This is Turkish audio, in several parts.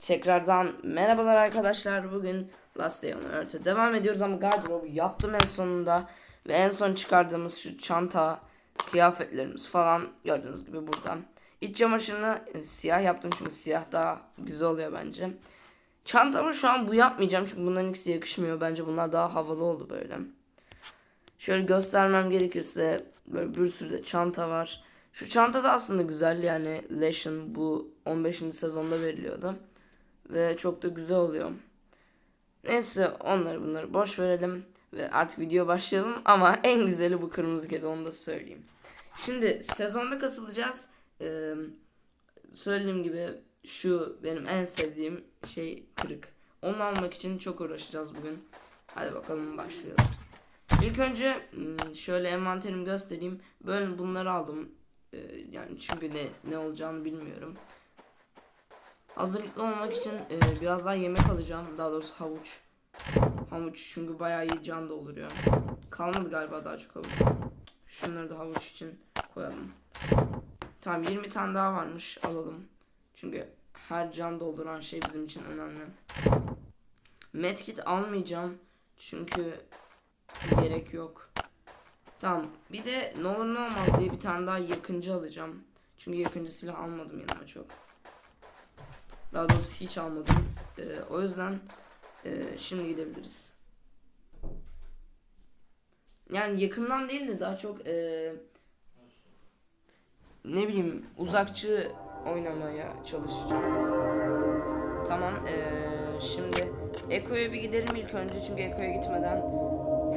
Tekrardan merhabalar arkadaşlar. Bugün Last Day on Earth'e devam ediyoruz ama gardırobu yaptım en sonunda. Ve en son çıkardığımız şu çanta, kıyafetlerimiz falan gördüğünüz gibi burada. İç çamaşırını e, siyah yaptım çünkü siyah daha güzel oluyor bence. Çantamı şu an bu yapmayacağım çünkü bunların ikisi yakışmıyor. Bence bunlar daha havalı oldu böyle. Şöyle göstermem gerekirse böyle bir sürü de çanta var. Şu çanta da aslında güzel yani Lesion bu 15. sezonda veriliyordu. Ve çok da güzel oluyor. Neyse onları bunları boş verelim. Ve artık video başlayalım. Ama en güzeli bu kırmızı kedi onu da söyleyeyim. Şimdi sezonda kasılacağız. Ee, söylediğim gibi şu benim en sevdiğim şey kırık. Onu almak için çok uğraşacağız bugün. Hadi bakalım başlayalım. İlk önce hmm, şöyle envanterimi göstereyim. Böyle bunları aldım. Ee, yani çünkü ne ne olacağını bilmiyorum. Hazırlıklı olmak için e, biraz daha yemek alacağım. Daha doğrusu havuç. Havuç çünkü bayağı iyi can dolduruyor. Kalmadı galiba daha çok havuç. Şunları da havuç için koyalım. Tamam 20 tane daha varmış alalım. Çünkü her can dolduran şey bizim için önemli. Medkit almayacağım. Çünkü gerek yok. Tamam. Bir de ne olur ne olmaz diye bir tane daha yakıncı alacağım. Çünkü yakıncı silah almadım yanıma çok. Daha doğrusu hiç almadım. Ee, o yüzden e, şimdi gidebiliriz. Yani yakından değil de daha çok e, ne bileyim uzakçı oynamaya çalışacağım. Tamam. e, şimdi Eko'ya bir gidelim ilk önce çünkü Eko'ya gitmeden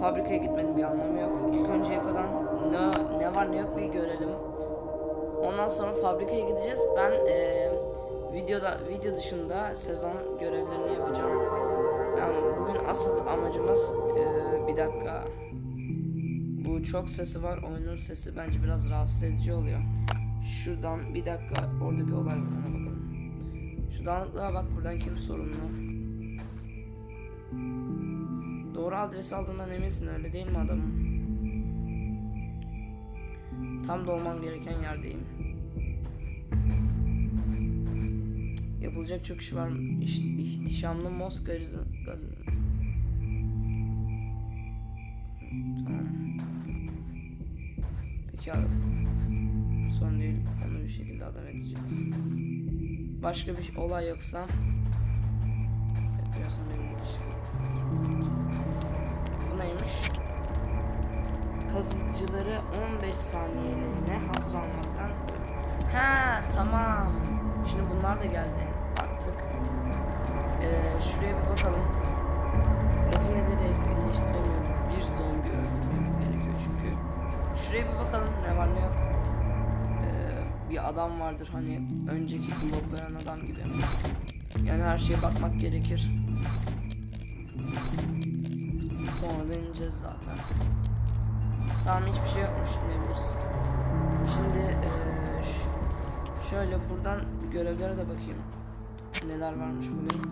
fabrikaya gitmenin bir anlamı yok. İlk önce Eko'dan ne, ne var ne yok bir görelim. Ondan sonra fabrikaya gideceğiz. Ben e, videoda video dışında sezon görevlerini yapacağım. Yani bugün asıl amacımız e, bir dakika. Bu çok sesi var. Oyunun sesi bence biraz rahatsız edici oluyor. Şuradan bir dakika orada bir olay var ona bakalım. Şu dağınıklığa bak buradan kim sorumlu? Doğru adres aldığından eminsin öyle değil mi adamım? Tam da olmam gereken yerdeyim. Yapılacak çok iş var. İşte, ihtişamlı Moskva Tamam. Peki abi. Sorun değil. Onu bir şekilde adam edeceğiz. Başka bir olay yoksa tekrar bir şey. Bu neymiş? Kazıcıları 15 saniyeliğine hazır almaktan. Ha tamam. Şimdi bunlar da geldi artık. Ee, şuraya bir bakalım. Rafineleri eskinleştiremiyoruz. Bir zombi öldürmemiz gerekiyor çünkü. Şuraya bir bakalım ne var ne yok. Ee, bir adam vardır hani önceki blok veren adam gibi. Yani her şeye bakmak gerekir. Sonra da ineceğiz zaten. Tamam hiçbir şey yokmuş inebiliriz. Şimdi eee, ş- şöyle buradan görevlere de bakayım. Neler varmış bugün.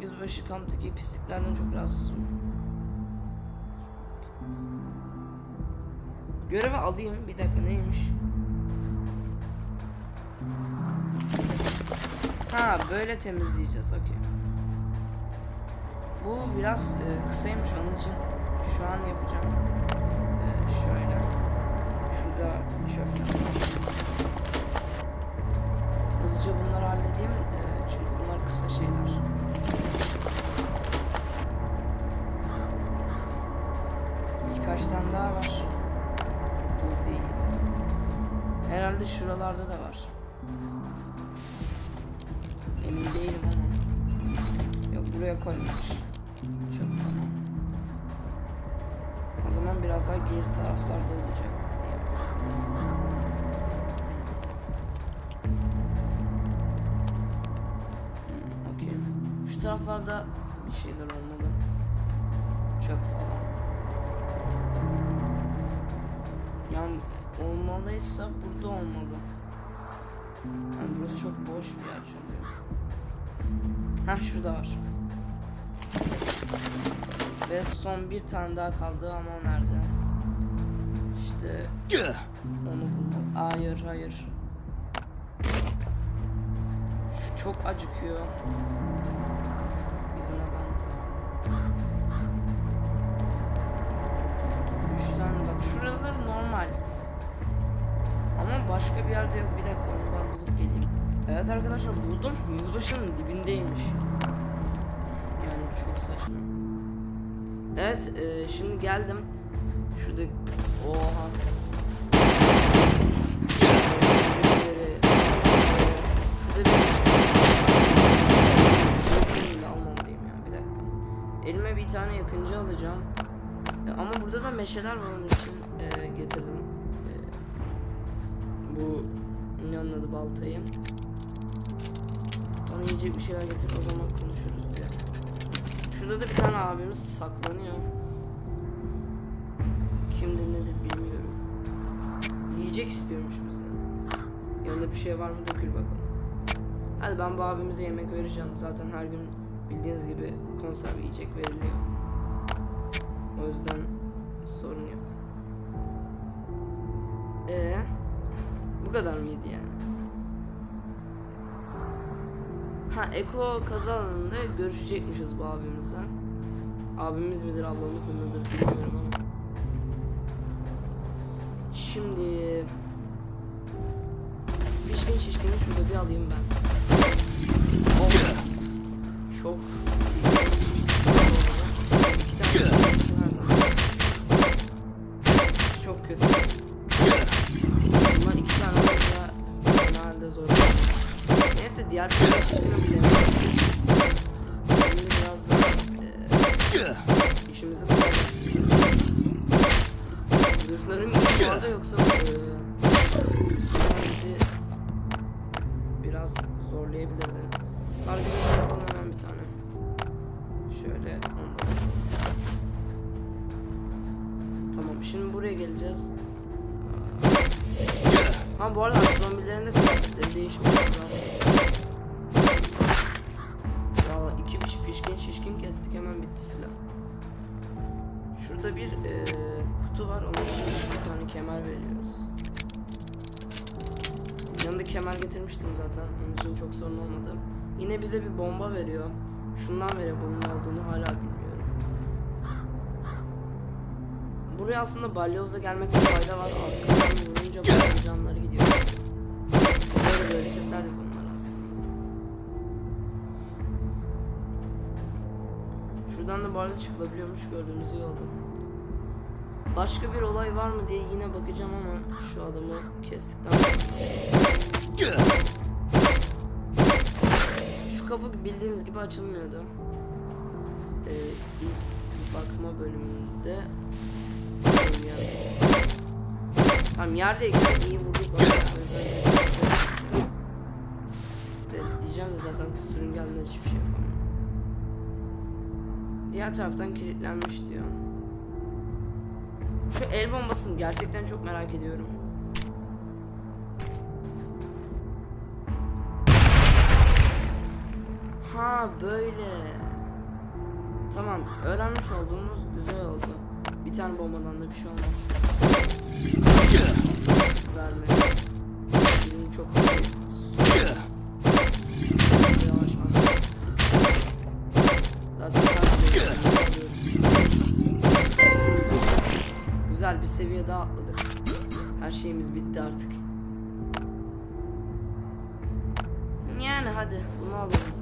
Yüzbaşı kamptaki pisliklerden çok rahatsızım. Görevi alayım. Bir dakika neymiş? Ha böyle temizleyeceğiz. Okey. Bu biraz e, kısaymış onun için şu an yapacağım. E, şöyle. Şurada çöpler var. Hızlıca bunları halledeyim. Kısa şeyler. Birkaç tane daha var. Bu değil. Herhalde şuralarda da var. Emin değilim ama. Yok buraya koymamış. Çöp falan. O zaman biraz daha geri taraflarda olacak. Taraflarda bir şeyler olmalı. Çöp falan. Yani olmalıysa burada olmalı. Yani burası çok boş bir yer çünkü. Ha şurada var. Ve son bir tane daha kaldı ama o nerede? İşte onu bulmak. Hayır hayır. Şu çok acıkıyor. Bizim adam. Bak şuralar normal. Ama başka bir yerde yok. Bir dakika onu ben bulup geleyim. Evet arkadaşlar buldum. Yüzbaşının dibindeymiş. Yani çok saçma. Evet e, şimdi geldim. Şurada oha. Yakıncı alacağım. E, ama burada da meşeler var onun için e, getirdim. E, bu ne onun adı baltayı. Bana yiyecek bir şeyler getir o zaman konuşuruz diye. Şurada da bir tane abimiz saklanıyor. Kimdir nedir bilmiyorum. Yiyecek istiyormuş bizden. Yanında bir şey var mı dökül bakalım. Hadi ben bu abimize yemek vereceğim. Zaten her gün bildiğiniz gibi konserve yiyecek veriliyor. O yüzden sorun yok. Ee, bu kadar mıydı yani? Ha Eko kaza alanında görüşecekmişiz bu abimizle. Abimiz midir ablamız mıdır bilmiyorum ama. Şimdi pişkin şişkini şurada bir alayım ben. Oh. Çok İki tane Neyse Şurada bir eee, kutu var onun için bir tane kemer veriyoruz. Yanında kemer getirmiştim zaten onun için çok sorun olmadı. Yine bize bir bomba veriyor. Şundan veriyor bunun olduğunu hala bilmiyorum. Buraya aslında balyozla gelmekte fayda var. Arkadan vurunca balyozun canları gidiyor. Böyle böyle keserdik onları Şuradan da bu arada çıkılabiliyormuş gördüğümüz iyi. Başka bir olay var mı diye yine bakacağım ama şu adamı kestikten. Şu kapı bildiğiniz gibi açılmıyordu. Ee, ilk bakma bölümünde Tamam yerdeyken iyi vurduk oraya. O yüzden de, diyeceğim de zaten sürüngenler hiçbir şey yapamıyor. Diğer taraftan kilitlenmiş diyor. Şu el bombasını gerçekten çok merak ediyorum. Ha böyle. Tamam öğrenmiş olduğumuz güzel oldu. Bir tane bombadan da bir şey olmaz. Vermemiz. Bizim çok Güzel bir seviye daha atladık. Her şeyimiz bitti artık. Yani hadi bunu alalım.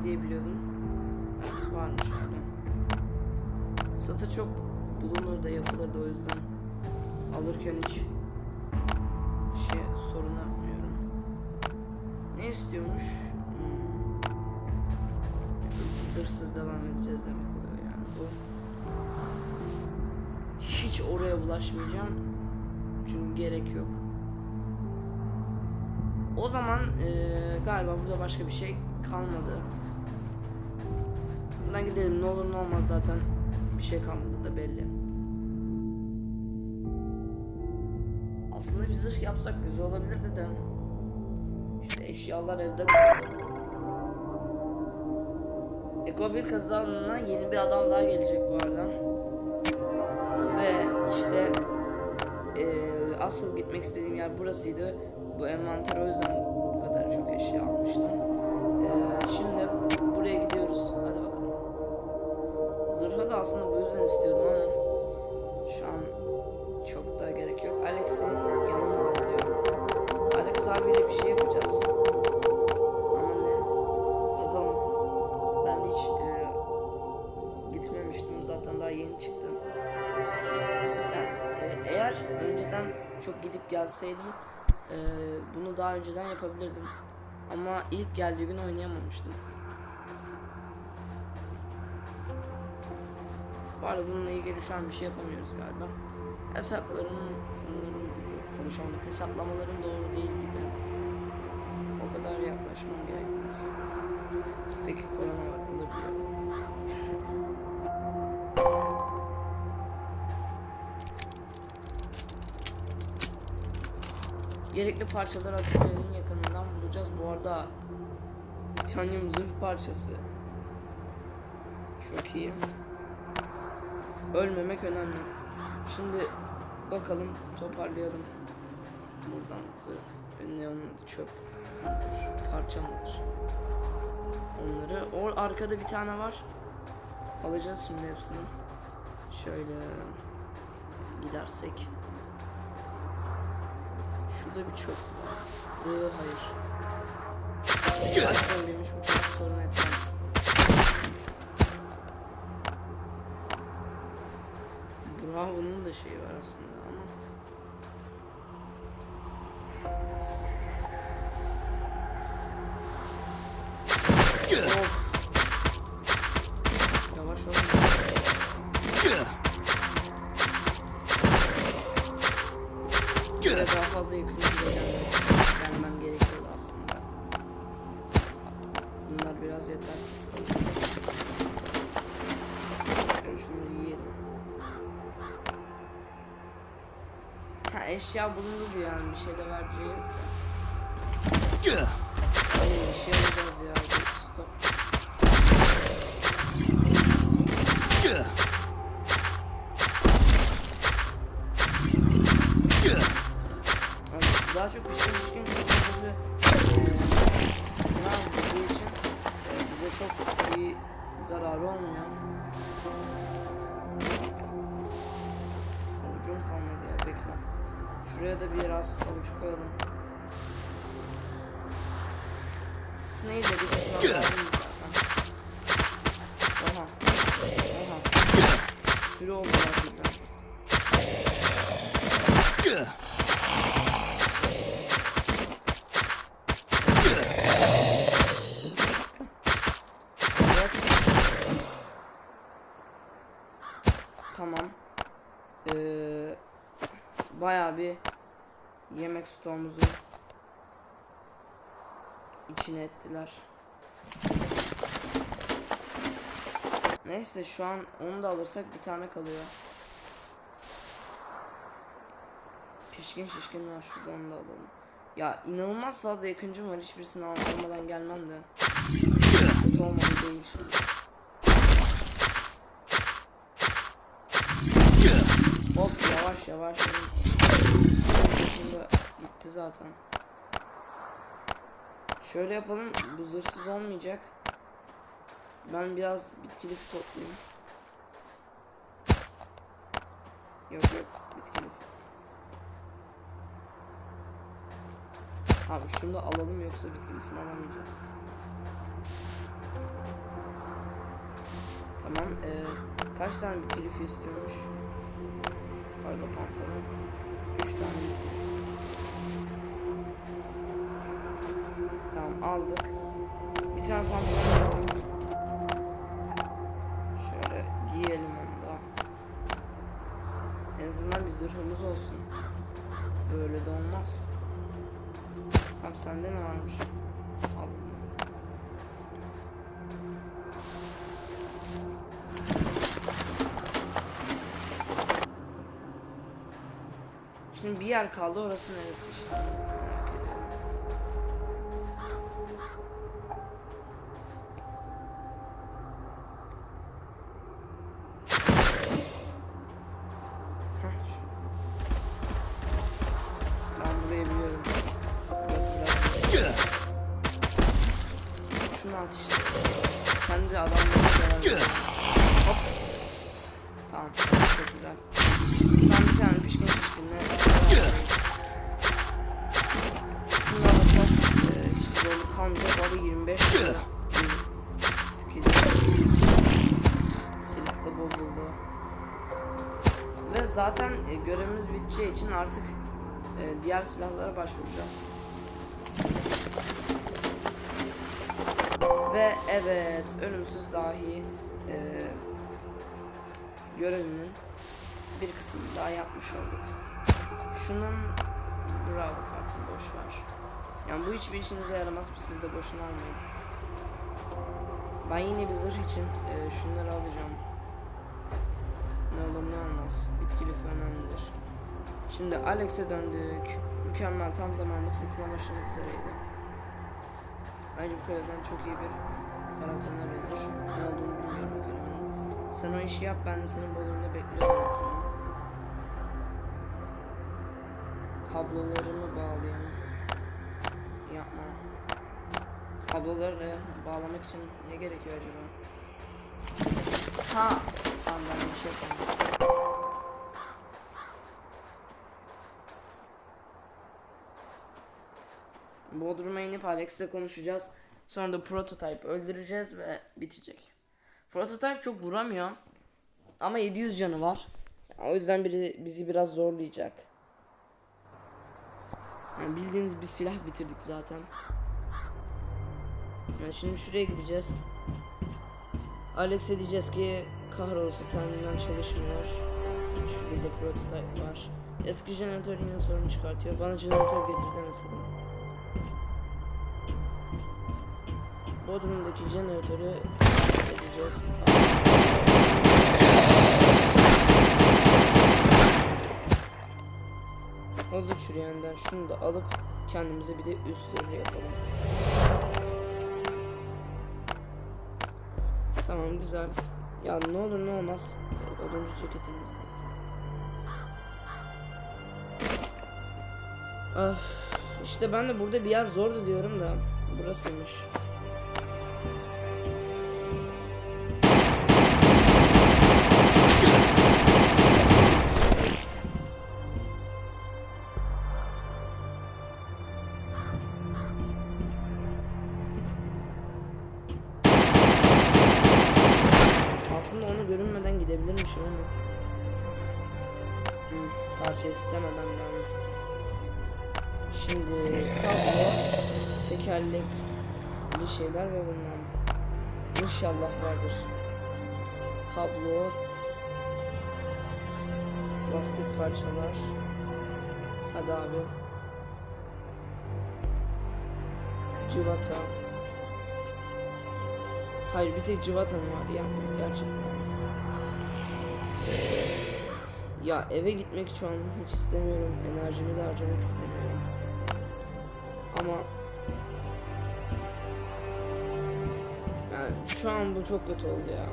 Satır var diye biliyordum. Evet varmış hala. Satır çok bulunur da yapılır da o yüzden alırken hiç şey sorun yapmıyorum. Ne istiyormuş? Hmm. Neyse, zırhsız devam edeceğiz demek oluyor yani bu. Hiç oraya bulaşmayacağım. Çünkü gerek yok. O zaman eee, galiba burada başka bir şey kalmadı. Buradan gidelim ne olur ne olmaz zaten bir şey kalmadı da belli. Aslında bir zırh yapsak güzel olabilirdi de. İşte eşyalar evde kaldı. Eko bir kazanına yeni bir adam daha gelecek bu arada. Ve işte eee, asıl gitmek istediğim yer burasıydı. Bu envanter o yüzden bu kadar çok eşya almıştım. Eee, şimdi buraya gidiyoruz. Hadi bakalım. Aslında bu yüzden istiyordum ama şu an çok da gerek yok. Alex'i yanına al diyor. Alex abiyle bir şey yapacağız. Ama ne? Bakalım. Ben de hiç eee, gitmemiştim. Zaten daha yeni çıktım. Yani e, eğer önceden çok gidip gelseydim e, bunu daha önceden yapabilirdim. Ama ilk geldiği gün oynayamamıştım. Bari bununla ilgili şu an bir şey yapamıyoruz galiba. Hesaplarım, bunların konuşamadım. Hesaplamalarım doğru değil gibi. O kadar yaklaşman gerekmez. Peki korona var, o da biliyorum. Gerekli parçaları atölyenin yakınından bulacağız. Bu arada titanyum zırh parçası. Çok iyi. Ölmemek önemli. Şimdi bakalım toparlayalım. Buradan zırh. Ne onun çöp. mudur, Parça mıdır? Onları. O arkada bir tane var. Alacağız şimdi hepsini. Şöyle gidersek. Şurada bir çöp vardı. Hayır. Kaç bu çok sorun etmez. Bravo'nun da şeyi var aslında ama. Of. Yavaş ol. Daha fazla yakın gelmem, gelmem gerekiyordu aslında. Bunlar biraz yetersiz kaldı. Eşya bulundu diyor yani bir şey de vereceği yok da. Hayır bir şey alacağız ya. Stop. Neydi dedik zaten. Oha. Oha. Sürü oldu. Evet. Tamam. Ee, bayağı bir yemek stoğumuzu içine ettiler. Neyse şu an onu da alırsak bir tane kalıyor. Pişkin şişkin var şurada onu da alalım. Ya inanılmaz fazla yakıncım var hiçbirisini al- almadan gelmem de. Kötü olmadı değil şimdi. Hop yavaş yavaş. Şimdi gitti zaten. Şöyle yapalım. Bu zırhsız olmayacak. Ben biraz bitki toplayayım. Yok yok bitki lifi. Abi şunu da alalım yoksa bitki alamayacağız. Tamam. eee, kaç tane bitki istiyormuş? Kargo pantolon. 3 tane bitki. Aldık. Bir tane pantolon yapalım. Şöyle giyelim onu da. En azından bir zırhımız olsun. Böyle de olmaz. Abi sende ne varmış? Al. Şimdi bir yer kaldı orası neresi işte. Biteceği için artık e, diğer silahlara başvuracağız. Ve evet ölümsüz dahi e, görevinin bir kısmını daha yapmış olduk. Şunun bravo kartını boş ver. Yani bu hiçbir işinize yaramaz. Siz de boşuna almayın. Ben yine bir zırh için e, şunları alacağım. Ne olur ne olmaz. Bitki lifü önemlidir. Şimdi Alex'e döndük. Mükemmel tam zamanlı fırtına başlamak üzereydi. Bence bu kaleden çok iyi bir paratoner olur. Ne olduğunu bilmiyorum kelimenin. Sen o işi yap ben de senin bodrumda bekliyorum. Kablolarımı bağlayayım. Yapma. Kabloları bağlamak için ne gerekiyor acaba? Ha, tamam ben bir şey sandım. Bodrum'a inip Alex'le konuşacağız. Sonra da prototype öldüreceğiz ve bitecek. Prototype çok vuramıyor. Ama 700 canı var. O yüzden biri bizi biraz zorlayacak. Yani bildiğiniz bir silah bitirdik zaten. Yani şimdi şuraya gideceğiz. Alex'e diyeceğiz ki kahrolası terminal çalışmıyor. Şurada da prototype var. Eski jeneratör yine sorun çıkartıyor. Bana jeneratör getir demesin. Bodrum'daki jeneratörü edeceğiz. Hazır çürüyenden şunu da alıp kendimize bir de üst zırhı yapalım. Tamam güzel. Ya ne olur ne olmaz. Oduncu ceketimiz. Öf, işte ben de burada bir yer zordu diyorum da burasıymış. Onu görünmeden gidebilirmişim ama. Hmm, parça istemem benden. Şimdi kablo, tekerlek, bir şeyler ve bundan. İnşallah vardır. Kablo, lastik parçalar. Hadi abi. Cıvata. Hayır bir tek cıvatam var yapma gerçekten. Ya eve gitmek şu an hiç istemiyorum. Enerjimi de harcamak istemiyorum. Ama yani şu an bu çok kötü oldu ya.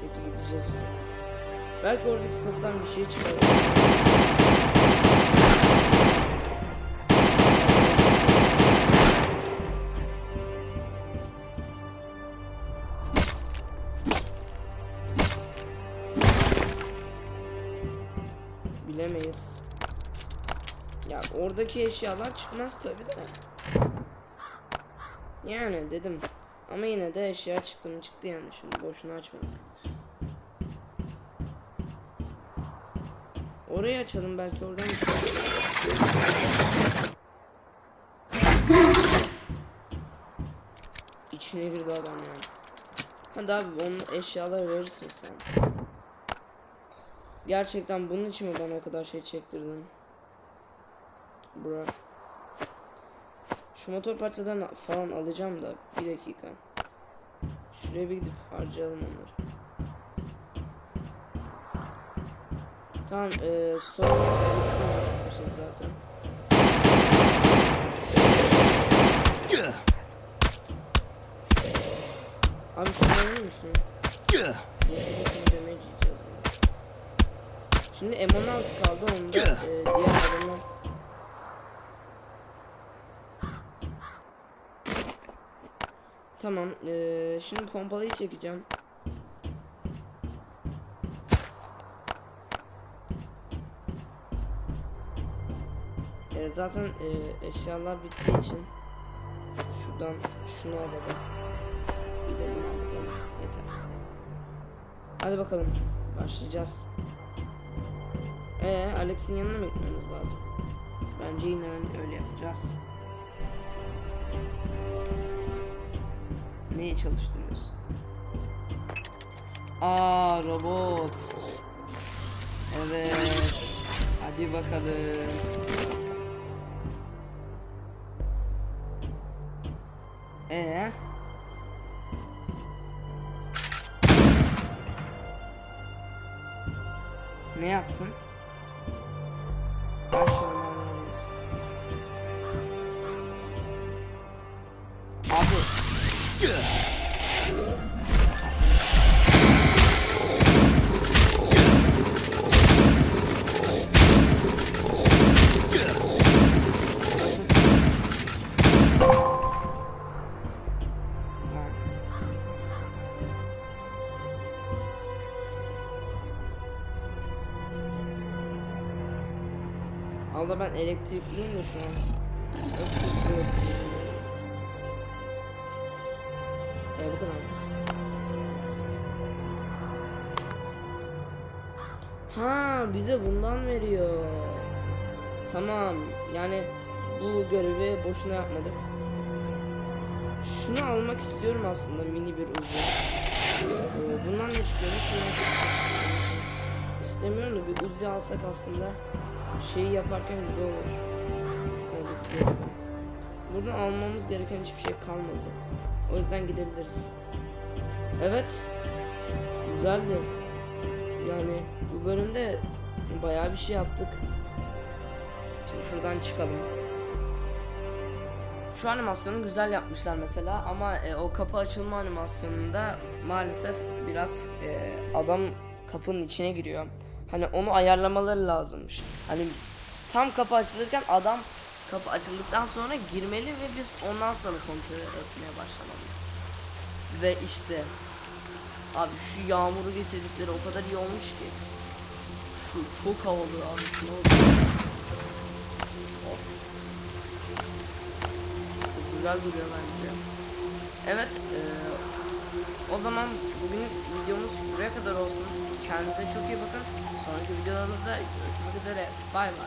Peki gideceğiz. Belki oradaki kapıdan bir şey çıkar. Bilemeyiz. Ya oradaki eşyalar çıkmaz tabi de. Yani dedim. Ama yine de eşya çıktı mı çıktı yani şimdi boşuna açmadık. Orayı açalım belki oradan bir şey. İçine girdi adam yani. Hadi abi onun eşyaları verirsin sen. Gerçekten bunun için mi bana o kadar şey çektirdin? Bura. Şu motor parçalarını falan alacağım da bir dakika. Şuraya bir gidip harcayalım onları. Tamam eee sonra yapmışız zaten. Abi şunu alır mısın? Şimdi M16 kaldı onda eee diğer adamlar Tamam eee şimdi pompalıyı çekeceğim. Eee, zaten eee, eşyalar bittiği için şuradan şunu alalım. Bir de bunu alalım. Yeter. Hadi bakalım. Başlayacağız. Ee, Alex'in yanına mı gitmemiz lazım? Bence yine öyle, yapacağız. Neyi çalıştırıyorsun? Aa robot. Evet. Hadi bakalım. Ee? Ne yaptın? Elektrikliyim de şu an. Nasıl kurtuluyorum? E bu kadar. Ha bize bundan veriyor. Tamam. Yani bu görevi boşuna yapmadık. Şunu almak istiyorum aslında mini bir uzun. Ee, bundan ne çıkıyormuş. İstemiyorum da bir uzi alsak aslında şeyi yaparken güzel olur. Görevi. Buradan almamız gereken hiçbir şey kalmadı. O yüzden gidebiliriz. Evet. Güzeldi. Yani bu bölümde bayağı bir şey yaptık. Şimdi şuradan çıkalım. Şu animasyonu güzel yapmışlar mesela ama e, o kapı açılma animasyonunda maalesef biraz e, adam kapının içine giriyor. Hani onu ayarlamaları lazımmış. Hani tam kapı açılırken adam kapı açıldıktan sonra girmeli ve biz ondan sonra kontrol etmeye başlamalıyız. Ve işte abi şu yağmuru getirdikleri o kadar iyi olmuş ki. Şu çok havalı abi bak. Of. Çok güzel duruyor bence. Evet, eee, o zaman bugünlük videomuz buraya kadar olsun. Kendinize çok iyi bakın. Sonraki videolarımızda görüşmek üzere. Bay bay.